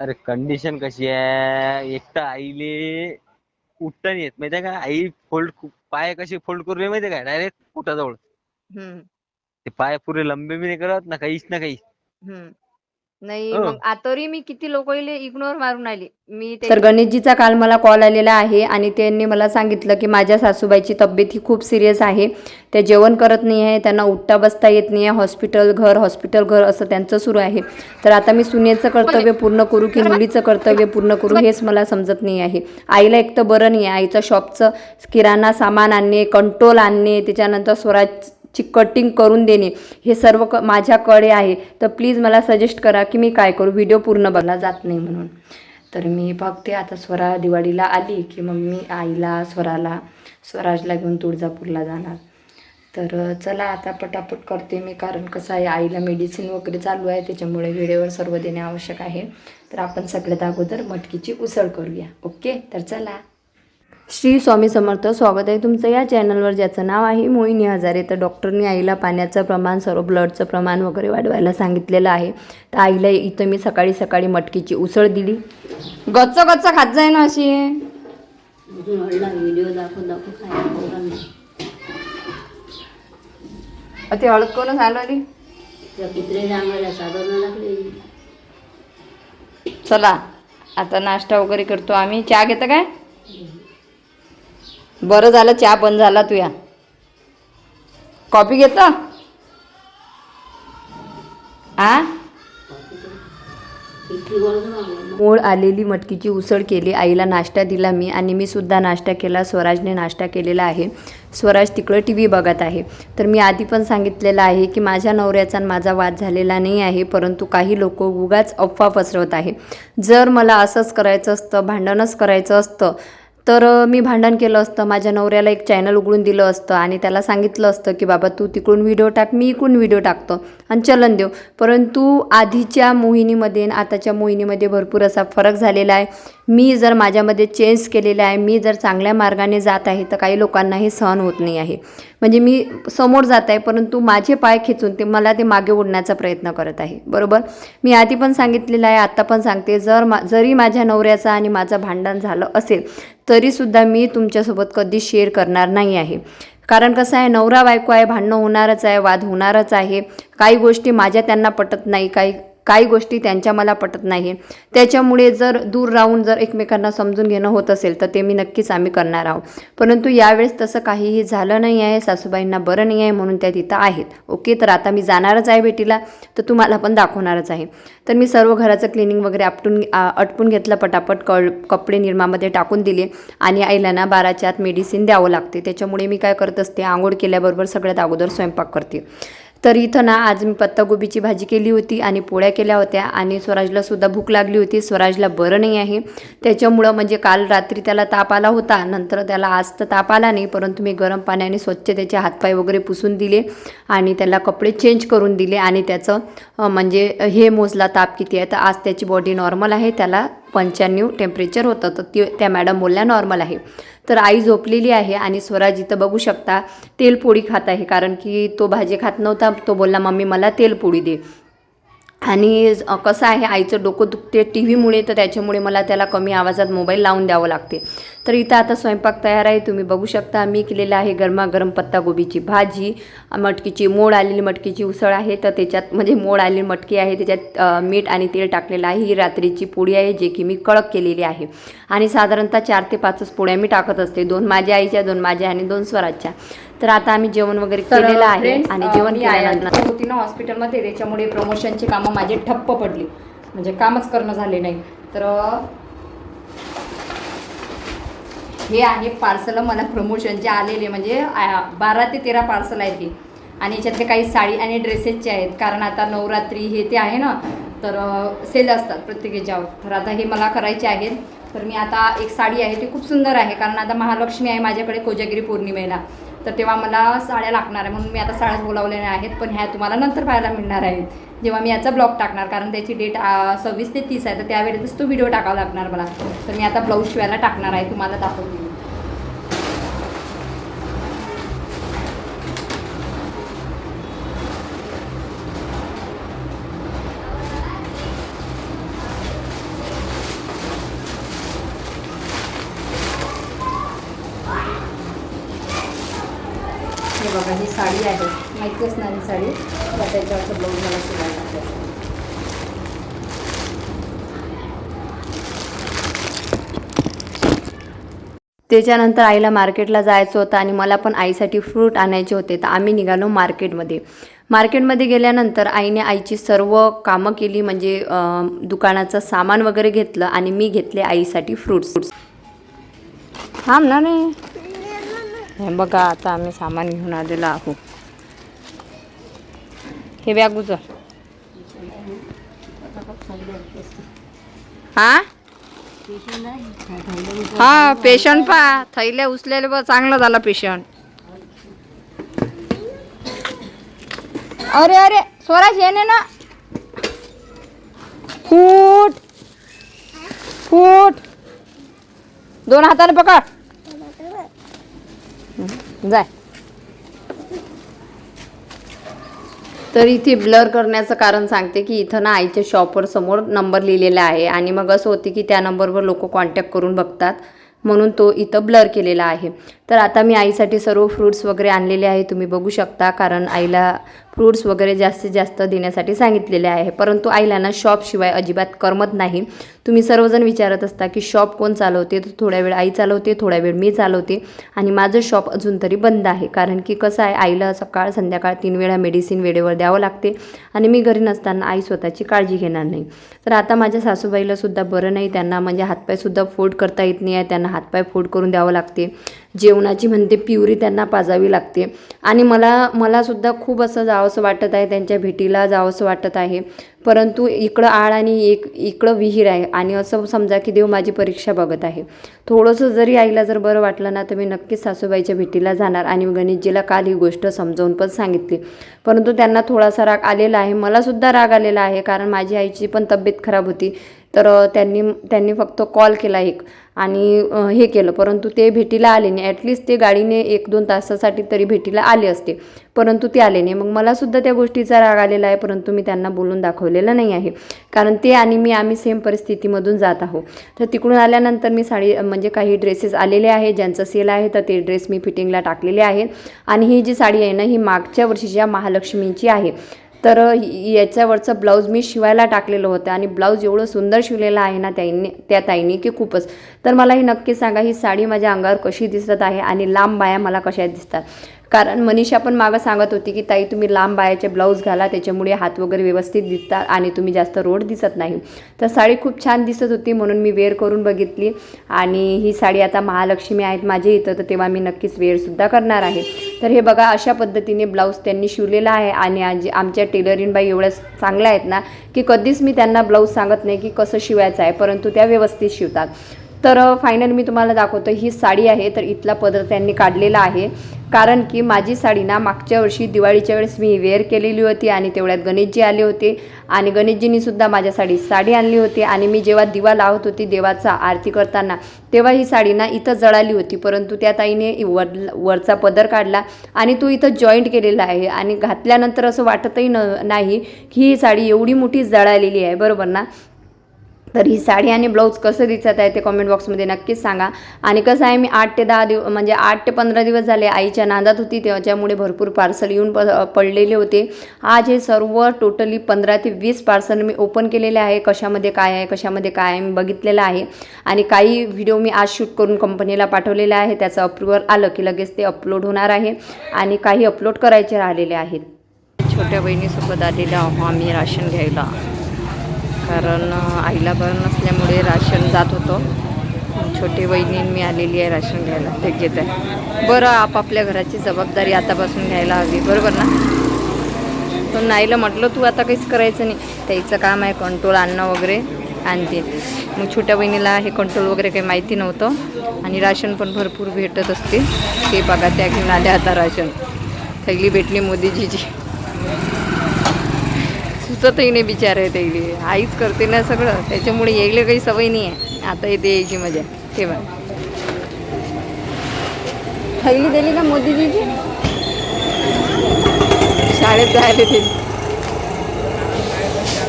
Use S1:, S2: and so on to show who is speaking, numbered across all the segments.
S1: अरे कंडिशन कशी आहे? एक तर आईले उठता नाही येत. माहितीये का? आई फोल्ड पाय कसे फोल्ड करून ये माहितीये का? डायरेक्ट पोटाजवळ.
S2: हम्म.
S1: ते पाय पुरे लंबे बी नाही करत ना काहीच ना काही
S2: हम्म. नाही
S1: हो.
S2: मग आतरी मी किती लोकांना इग्नोर मारून आली. मी ते
S3: तर गणेशजीचा काल मला कॉल आलेला आहे आणि त्यांनी मला सांगितलं की माझ्या सासूबाईची तब्येत ही खूप सिरियस आहे. त्या जेवण करत नाही आहे त्यांना उठता बसता येत नाही आहे हॉस्पिटल घर हॉस्पिटल घर असं त्यांचं सुरू आहे. तर आता मी सुनेचं कर्तव्य पूर्ण करू की मुलीचं कर्तव्य पूर्ण करू हेच मला समजत नाही आहे. आईला एक तर बरं नाही आहे आईचं शॉपचं किराणा सामान आणणे कंट्रोल आणणे त्याच्यानंतर ची कटिंग करून देणे हे सर्व क माझ्याकडे आहे. तर प्लीज मला सजेस्ट करा की मी काय करू? व्हिडिओ पूर्ण बघला जात नाही म्हणून. तर मी बघते आता स्वरा दिवाळीला आली की मग मी आईला स्वराला स्वराजला घेऊन तुळजापूरला जाणार. तर चला आता पटापट करते मी कारण कसं आहे आईला मेडिसिन वगैरे चालू आहे त्याच्यामुळे वेळेवर सर्व देणे आवश्यक आहे. तर आपण सगळ्यात अगोदर मटकीची उसळ करूया. ओके तर चला. श्री स्वामी समर्थ स्वागत आहे तुमचं या चॅनलवर ज्याचं नाव आहे मोहिनी हजारे. तर डॉक्टरनी आईला पाण्याचं प्रमाण सर्व ब्लडचं प्रमाण वगैरे वाढवायला सांगितलेलं आहे. तर आईला इथं मी सकाळी सकाळी मटकीची उसळ दिली. गच्च गच्च खात जाय ना अशी. ते हळद कोणच आली चला आता नाश्ता वगैरे करतो आम्ही. चहा घेतं काय? बरं झालं चहा बंद झाला तुया. कॉफी घेतं आ? मूळ आलेली मटकीची उसळ केली आईला नाश्ता दिला मी आणि मी सुद्धा नाश्ता केला स्वराजने नाश्ता केलेला आहे. स्वराज तिकडं टी व्ही बघत आहे. तर मी आधी पण सांगितलेलं आहे की माझ्या नवऱ्याचा माझा वाद झालेला नाही आहे परंतु काही लोक उगाच अफवा पसरवत आहे. जर मला असंच करायचं असतं भांडणच करायचं असतं तर मी भांडण केलं असतं. माझ्या नवऱ्याला एक चॅनल उघडून दिलं असतं आणि त्याला सांगितलं असतं की बाबा तू तिकडून व्हिडिओ टाक मी इकडून व्हिडिओ टाकतो आणि चलन देऊ. परंतु आधीच्या मोहिनीमध्ये आणि आताच्या मोहिनीमध्ये भरपूर असा फरक झालेला आहे. मी जर माझ्यामध्ये चेंज केलेला आहे मी जर चांगल्या मार्गाने जात आहे तर काही लोकांना हे सहन होत नाही आहे. म्हणजे मी समोर जात आहे परंतु माझे पाय खेचून ते मला ते मागे ओढण्याचा प्रयत्न करत आहे. बरोबर? मी आधी पण सांगितलेलं आहे आत्ता पण सांगते. जर मा जरी माझ्या नवऱ्याचा आणि माझं भांडण झालं असेल तरीसुद्धा मी तुमच्यासोबत कधी शेअर करणार नाही आहे. कारण कसं आहे नवरा बायको आहे भांडणं होणारच आहे वाद होणारच आहे. काही गोष्टी माझ्या त्यांना पटत नाही काही काही गोष्टी त्यांच्या मला पटत नाही त्याच्यामुळे जर दूर राहून जर एकमेकांना समजून घेणं होत असेल तर ते मी नक्कीच आम्ही करणार आहोत. परंतु यावेळेस तसं काहीही झालं नाही आहे सासूबाईंना बरं नाही आहे म्हणून त्या तिथं आहेत. ओके तर आता मी जाणारच आहे भेटीला तर तुम्हाला पण दाखवणारच आहे. तर मी सर्व घराचं क्लिनिंग वगैरे आपटून अटपून घेतलं पटापट कळ कपडे निर्मामध्ये टाकून दिले आणि आईला ना बाराच्या आत मेडिसिन द्यावं लागते. त्याच्यामुळे मी काय करत असते आंघोळ केल्याबरोबर सगळ्यात अगोदर स्वयंपाक करते. तर इथं ना आज मी पत्तागोबीची भाजी केली होती आणि पोळ्या केल्या होत्या आणि स्वराजला सुद्धा भूक लागली होती. स्वराजला बरं नाही आहे. त्याच्यामुळं म्हणजे काल रात्री त्याला ताप आला होता. नंतर त्याला आज तर ताप आला नाही परंतु मी गरम पाण्याने स्वच्छ त्याचे हातपाय वगैरे पुसून दिले आणि त्याला कपडे चेंज करून दिले आणि त्याचं म्हणजे हे मोजला ताप किती आहे? तर आज त्याची बॉडी नॉर्मल आहे. त्याला पंच्याण्णव टेम्परेचर होतं. तर ती त्या मॅडम बोलल्या नॉर्मल आहे. तर आई झोपलेली आहे आणि स्वराज इथं बघू शकता तेलपोळी खात आहे. कारण की तो भाजी खात नव्हता तो बोलला मम्मी मला तेलपोळी दे. आणि कसं आहे आईचं डोकं दुखते टी व्हीमुळे तर त्याच्यामुळे मला त्याला कमी आवाजात मोबाईल लावून द्यावं लागते. तर इथं आता स्वयंपाक तयार आहे तुम्ही बघू शकता. मी केलेलं आहे गरमागरम पत्तागोबीची भाजी. मटकीची मोड आलेली मटकीची उसळ आहे तर त्याच्यात म्हणजे मोड आलेली मटकी आहे त्याच्यात मीठ आणि तेल टाकलेलं आहे. ही रात्रीची पोळी आहे जे की मी कडक केलेली आहे. आणि साधारणतः चार ते पाचच पोळ्या मी टाकत असते. दोन माझ्या आईच्या दोन माझ्या आणि दोन स्वराजच्या. तर आता आम्ही जेवण वगैरे केलेलं आहे आणि जेवण होती ना हॉस्पिटलमध्ये त्याच्यामुळे प्रमोशनची कामं माझे ठप्प पडली. म्हणजे कामच करणं झाले नाही. तर हे आहे पार्सल मला प्रमोशनचे आलेले म्हणजे बारा ते तेरा पार्सल आहेत हे. आणि याच्यातले काही साडी आणि ड्रेसेसचे आहेत. कारण आता नवरात्री हे ते आहे ना तर सेल असतात प्रत्येक याच्यावर तर आता हे मला करायचे आहेत. तर मी आता एक साडी आहे ती खूप सुंदर आहे. कारण आता महालक्ष्मी आहे माझ्याकडे कोजागिरी पौर्णिमेला. तर तेव्हा मला साड्या लागणार आहे. म्हणून मी आता साड्याच बोलावलेल्या आहेत. पण ह्या तुम्हाला नंतर पाहायला मिळणार आहेत. जेव्हा मी याचा ब्लॉग टाकणार कारण त्याची डेट सव्वीस ते तीस आहे. तर त्यावेळेतच तो व्हिडिओ टाकावा लागणार मला. तर मी आता ब्लाऊज शिवायला टाकणार आहे. तुम्हाला दाखवते. साडी आहे. माहिती असणारी साडी. त्याच्यावरचं ब्लाऊज मला शिवायला लागतं त्याच्यानंतर आईला मार्केटला जायचं होतं आणि मला पण आईसाठी फ्रूट आणायचे होते. तर आम्ही निघालो मार्केटमध्ये. मार्केटमध्ये गेल्यानंतर आईने आईची सर्व कामं केली. म्हणजे दुकानाचं सामान वगैरे घेतलं आणि मी घेतले आईसाठी फ्रूट्स थांब ना नाही हे बघा आता आम्ही सामान घेऊन आलेलो आहोत. हे बॅग उचल. हा? हा पेशंट पा थैल्या उचलेले बघ चांगलं झालं पेशंट अरे अरे स्वराज येणे ना. फूट. फूट. दोन हाताने पकड. जाय. तर इथे ब्लर करण्याचं कारण सांगते की इथं ना आईच्या शॉपवर समोर नंबर लिहिलेला आहे आणि मग असं होते की त्या नंबरवर लोक कॉन्टॅक्ट करून बघतात. म्हणून तो इथं ब्लर केलेला आहे. तर आता मी आईसाठी सर्व फ्रूट्स वगैरे आणलेले आहे तुम्ही बघू शकता कारण आईला फ्रूट्स वगैरे जास्तीत जास्त देण्यासाठी सांगितलेले आहे. परंतु आईला ना शॉपशिवाय अजिबात करमत नाही. तुम्ही सर्वजण विचारत असता की शॉप कोण चालवते? तर थोड्या वेळ आई चालवते थोड्या वेळ मी चालवते. आणि माझं शॉप अजून तरी बंद आहे. कारण की कसं आहे आईला सकाळ संध्याकाळ तीन वेळा मेडिसिन वेळेवर द्यावं लागते. आणि मी घरी नसताना आई स्वतःची काळजी घेणार नाही. तर आता माझ्या सासूबाईला सुद्धा बरं नाही. त्यांना म्हणजे हातपायसुद्धा फोड करता येत नाही आहे. त्यांना हातपाय फोड करून द्यावं लागते. जेवणाची म्हणते प्युरी त्यांना पाजावी लागते. आणि मला मलासुद्धा खूप असं जावंसं वाटत आहे त्यांच्या भेटीला जावंसं वाटत आहे. परंतु इकडं आळ आणि एक इकडं विहीर आहे. आणि असं समजा की देव माझी परीक्षा बघत आहे. थोडंसं जरी आईला जर बरं वाटलं ना तर मी नक्कीच सासूबाईच्या भेटीला जाणार. आणि गणेशजीला काल ही गोष्ट समजावून पण सांगितली. परंतु त्यांना थोडासा राग आलेला आहे. मलासुद्धा राग आलेला आहे कारण माझी आईची पण तब्येत खराब होती. तर त्यांनी त्यांनी फक्त कॉल केला एक आणि हे केलं. परंतु ते भेटीला आले नाही. ॲटलिस्ट ते गाडीने एक दोन तासासाठी तरी भेटीला आले असते. परंतु ते आले नाही. मग मलासुद्धा त्या गोष्टीचा राग आलेला आहे. परंतु मी त्यांना बोलून दाखवलेलं नाही आहे. कारण ते आणि मी आम्ही सेम परिस्थितीमधून जात आहोत. तर तिकडून आल्यानंतर मी साडी म्हणजे काही ड्रेसेस आलेले आहे ज्यांचं सेल आहे तर ते ड्रेस मी फिटिंगला टाकलेले आहेत. आणि ही जी साडी आहे ना ही मागच्या वर्षीच्या महालक्ष्मींची आहे. तर याच्यावरचं ब्लाऊज मी शिवायला टाकलेलं होतं आणि ब्लाऊज एवढं सुंदर शिवलेलं आहे ना ताईंनी त्या ताईंनी की खूपच. तर मला हे नक्की सांगा ही साडी माझ्या अंगावर कशी दिसत आहे आणि लांब बाया मला कशा दिसतात? कारण मनीषा पण मागं सांगत होती की ताई तुम्ही लांब बायाचे ब्लाऊज घाला त्याच्यामुळे हात वगैरे व्यवस्थित दिसतात आणि तुम्ही जास्त रोड दिसत नाही. तर साडी खूप छान दिसत होती म्हणून मी वेअर करून बघितली आणि ही साडी आता महालक्ष्मी आहेत माझ्या इथं तर तेव्हा मी नक्कीच वेअरसुद्धा करणार आहे. तर हे बघा अशा पद्धतीने ब्लाऊज त्यांनी शिवलेला आहे. आणि आज आमच्या टेलरिंग बाई एवढ्या चांगल्या आहेत ना की कधीच मी त्यांना ब्लाऊज सांगत नाही की कसं शिवायचं आहे परंतु त्या व्यवस्थित शिवतात. तर फायनल मी तुम्हाला दाखवतो ही साडी आहे तर इथला पदर त्यांनी काढलेला आहे. कारण की माझी साडी ना मागच्या वर्षी दिवाळीच्या वेळेस मी वेअर केलेली होती आणि तेवढ्यात गणेशजी आले होते. आणि गणेशजींनीसुद्धा माझ्या माझ्यासाठी साडी आणली होती. आणि मी जेव्हा दिवा लावत होती देवाचा आरती करताना तेव्हा ही साडी ना इथं जळाली होती. परंतु त्या ताईने वर वरचा पदर काढला आणि तो इथं जॉईंट केलेला आहे. आणि घातल्यानंतर असं वाटतही न नाही की ही साडी एवढी मोठी जळालेली आहे. बरोबर ना? तर ही साडी आणि ब्लाऊज कसं दिसत आहे ते कमेंट बॉक्समध्ये नक्कीच सांगा. आणि कसं आहे मी आठ ते दहा दिव म्हणजे आठ ते पंधरा दिवस झाले आईच्या नांदात होती त्याच्यामुळे भरपूर पार्सल येऊन प पडलेले होते. आज हे सर्व टोटली पंधरा ते वीस पार्सल मी ओपन केलेले आहे. कशामध्ये काय आहे कशामध्ये काय आहे मी बघितलेलं आहे. आणि काही व्हिडिओ मी आज शूट करून कंपनीला पाठवलेला आहे. त्याचं अप्रुव्हल आलं की लगेच ते अपलोड होणार आहे. आणि काही अपलोड करायचे राहिलेले आहेत. छोट्या बहिणीसोबत आलेला आहो आम्ही राशन घ्यायला. कारण आईला बरं नसल्यामुळे राशन जात होतं. छोटी बहिणी मी आलेली आहे राशन घ्यायला. ते घेत आहे. बरं आपापल्या घराची जबाबदारी आतापासून घ्यायला हवी. बरोबर ना? पण नाहीला म्हटलं तू आता काहीच करायचं नाही. त्याचं काम आहे कंट्रोल आणणं वगैरे. आणते. मग छोट्या बहिणीला हे कंट्रोल वगैरे काही माहिती नव्हतं. आणि राशन पण भरपूर भेटत असते. ते बघा त्या घेऊन आल्या आता राशन. थैली भेटली मोदीजीची. सुचतही नाही बिचारे त्याली आईच करते ना सगळं. त्याच्यामुळे यायला काही सवय नाही आहे. आता येते यायची मजा. तेव्हा थैली दिली ना मोदीजीची? शाळेत जायला ते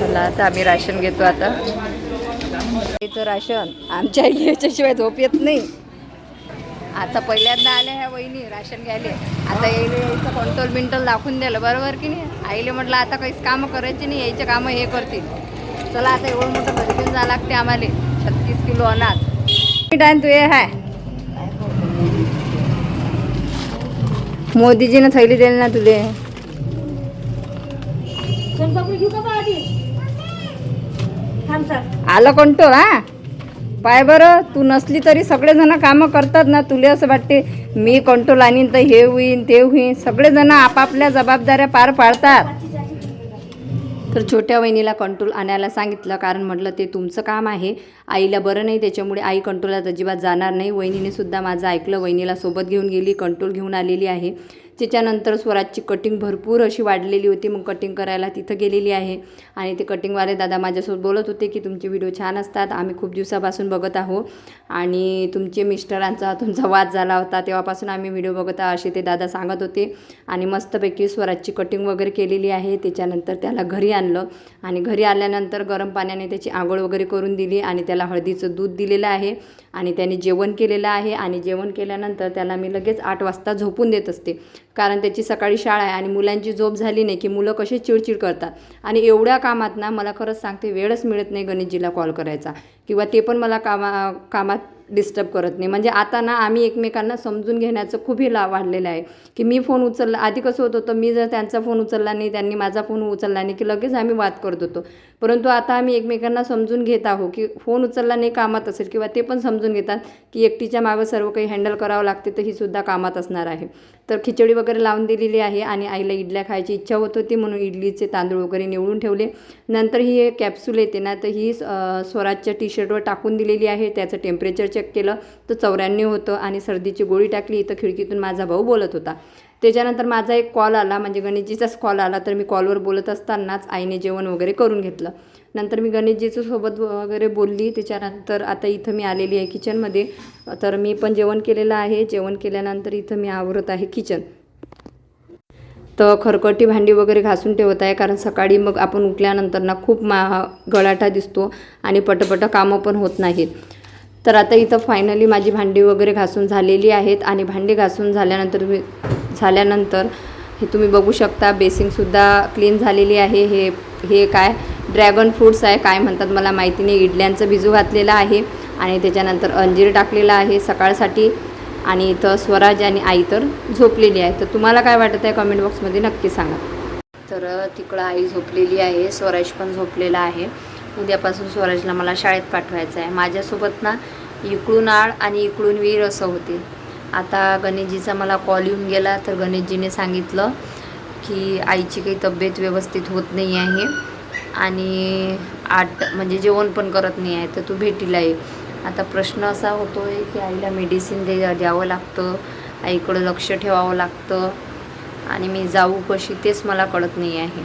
S3: चला आता आम्ही राशन घेतो आता. याचं राशन. आमच्या याच्याशिवाय झोप येत नाही. आता पहिल्यांदा आल्या ह्या वहिनी राशन घ्यायले. आता यायले यायचं कंट्रोल बिंटल दाखवून दिलं बरोबर की नाही? आईले म्हटलं आता काहीच कामं करायची नाही यायचे कामं हे करतील. चला आता एवढं मोठं घरी घेऊन जावं लागते आम्हाला. छत्तीस किलो अनाज. टाइम तू हे हाय. मोदीजीनं थैली दिली ना तुले. आलं कंटो हा? पाय बरं तू नसली तरी सगळेजण कामं करतात ना. तुले असं वाटते मी कंट्रोल आणीन तर हे होईन ते होईन. सगळेजण आपापल्या जबाबदाऱ्या पार पाडतात. तर छोट्या वहिनीला कंट्रोल आणायला सांगितलं कारण म्हटलं ते तुमचं काम आहे. आईला बरं नाही त्याच्यामुळे आई कंट्रोलात अजिबात जाणार नाही. वहिनीने सुद्धा माझं ऐकलं. वहिनीला सोबत घेऊन गेली कंट्रोल घेऊन आलेली आहे. त्याच्यानंतर स्वराजची कटिंग भरपूर अशी वाढलेली होती. मग कटिंग करायला तिथं गेलेली आहे. आणि ते कटिंगवाले दादा माझ्यासोबत बोलत होते की तुमचे व्हिडिओ छान असतात. आम्ही खूप दिवसापासून बघत आहो आणि तुमचे मिस्टरांचा तुमचा वाद झाला होता. तेव्हापासून आम्ही व्हिडिओ बघत आहोत असे ते दादा सांगत होते. आणि मस्तपैकी स्वराजची कटिंग वगैरे केलेली आहे. त्याच्यानंतर त्याला घरी आणलं. आणि घरी आल्यानंतर गरम पाण्याने त्याची आंघोळ वगैरे करून दिली आणि त्याला हळदीचं दूध दिलेलं आहे. आणि त्याने जेवण केलेलं आहे आणि जेवण केल्यानंतर त्याला मी लगेच आठ वाजता झोपून देत असते. कारण त्याची सकाळी शाळा आहे आणि मुलांची झोप झाली नाही की मुलं कशी चिडचिड करतात. आणि एवढ्या कामात ना मला खरंच सांगते वेळच मिळत नाही गणेशजीला कॉल करायचा. किंवा ते पण मला कामा कामात डिस्टर्ब करत नाही. म्हणजे आता ना आम्ही एकमेकांना समजून घेण्याचं खूप हे ला वाढलेलं आहे. की मी फोन उचलला आधी कसं होत होतं मी जर त्यांचा फोन उचलला नाही त्यांनी माझा फोन उचलला नाही की लगेच आम्ही वाद करत होतो. परंतु आता आम्ही एकमेकांना समजून घेत आहो की फोन उचलला नाही कामात असेल किंवा ते पण समजून घेतात की एकटीच्या मागं सर्व काही हँडल करावं लागते तर ही सुद्धा कामात असणार आहे. तर खिचडी वगैरे लावून दिलेली आहे आणि आईला इडल्या खायची इच्छा होत होती म्हणून इडलीचे तांदूळ वगैरे निवडून ठेवले. नंतर ही एक कॅप्सूल येते ना तर ही स्वराजच्या टी शर्टवर टाकून दिलेली आहे. त्याचं टेम्परेचर चेक केलं तर चौऱ्याण्णव होतं आणि सर्दीची गोळी टाकली. इथं खिडकीतून माझा भाऊ बोलत होता. त्याच्यानंतर माझा एक कॉल आला म्हणजे गणेशजीचाच कॉल आला तर मी कॉलवर बोलत असतानाच आईने जेवण वगैरे करून घेतलं. नंतर मी गणेशजीचं सोबत वगैरे बोलली. त्याच्यानंतर आता इथं मी आलेली आहे किचनमध्ये. तर मी पण जेवण केलेलं आहे. जेवण केल्यानंतर इथं मी आवरत आहे किचन. तर खरकटी भांडी वगैरे घासून ठेवत आहे. कारण सकाळी मग आपण उठल्यानंतर ना खूप मा गळाटा दिसतो आणि पटपट कामं पण होत नाहीत. तर आता इथं फायनली माझी भांडी वगैरे घासून झालेली आहेत. आणि भांडी घासून झाल्यानंतर मी झाल्यानंतर हे तुम्ही बघू शकता बेसिंगसुद्धा क्लीन झालेली आहे. हे हे काय ड्रॅगन फ्रूट्स आहे काय म्हणतात मला माहिती नाही. इडल्यांचं भिजू घातलेलं आहे आणि त्याच्यानंतर अंजीर टाकलेलं आहे सकाळसाठी आणि इथं स्वराज आणि आई तर झोपलेली आहे तर तुम्हाला काय वाटत आहे कमेंट बॉक्समध्ये नक्की सांगा. तर तिकडं आई झोपलेली आहे स्वराज पण झोपलेला आहे. उद्यापासून स्वराजला मला शाळेत पाठवायचं आहे. माझ्यासोबत ना इकडून आळ आणि इकडून वीर असं होते. आता गणेशजीचा मला कॉल येऊन गेला तर गणेशजीने सांगितलं की आईची काही तब्येत व्यवस्थित होत नाही आहे आणि आठ म्हणजे जेवण पण करत नाही आहे तर तू भेटीला ये. आता प्रश्न असा होतो आहे की आईला मेडिसिन दे द्यावं लागतं आईकडं लक्ष ठेवावं लागतं आणि मी जाऊ कशी तेच मला कळत नाही आहे.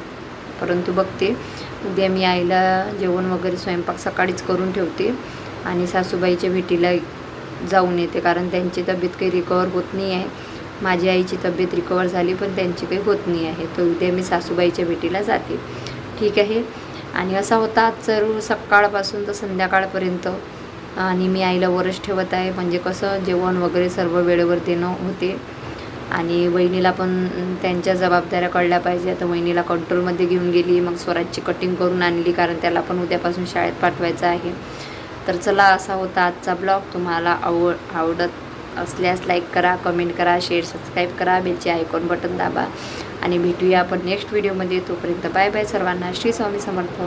S3: परंतु बघते उद्या मी आईला जेवण वगैरे स्वयंपाक सकाळीच करून ठेवते आणि सासूबाईच्या भेटीला जाऊन येते कारण त्यांची तब्येत काही रिकवर होत नाही आहे. माझी आईची तब्येत रिकवर झाली पण त्यांची काही होत नाही आहे. तर उद्या मी सासूबाईच्या भेटीला जाते. ठीक आहे? आणि असा होता सर्व सकाळपासून तर संध्याकाळपर्यंत. आणि मी आईला वरच ठेवत आहे. म्हणजे कसं जेवण वगैरे सर्व वेळेवर देणं होते. आणि वहिनीला पण त्यांच्या जबाबदाऱ्या कळल्या पाहिजे. आता वहिनीला कंट्रोलमध्ये घेऊन गेली. मग स्वराजची कटिंग करून आणली कारण त्याला पण उद्यापासून शाळेत पाठवायचं आहे. तर चला असा होता आजचा ब्लॉग. तुम्हाला आवड आवडत असल्यास लाईक करा कमेंट करा शेअर सबस्क्राईब करा बेलचे आयकॉन बटन दाबा. आणि भेटूया आपण नेक्स्ट व्हिडिओमध्ये तोपर्यंत बाय बाय सर्वांना. श्री स्वामी समर्थ.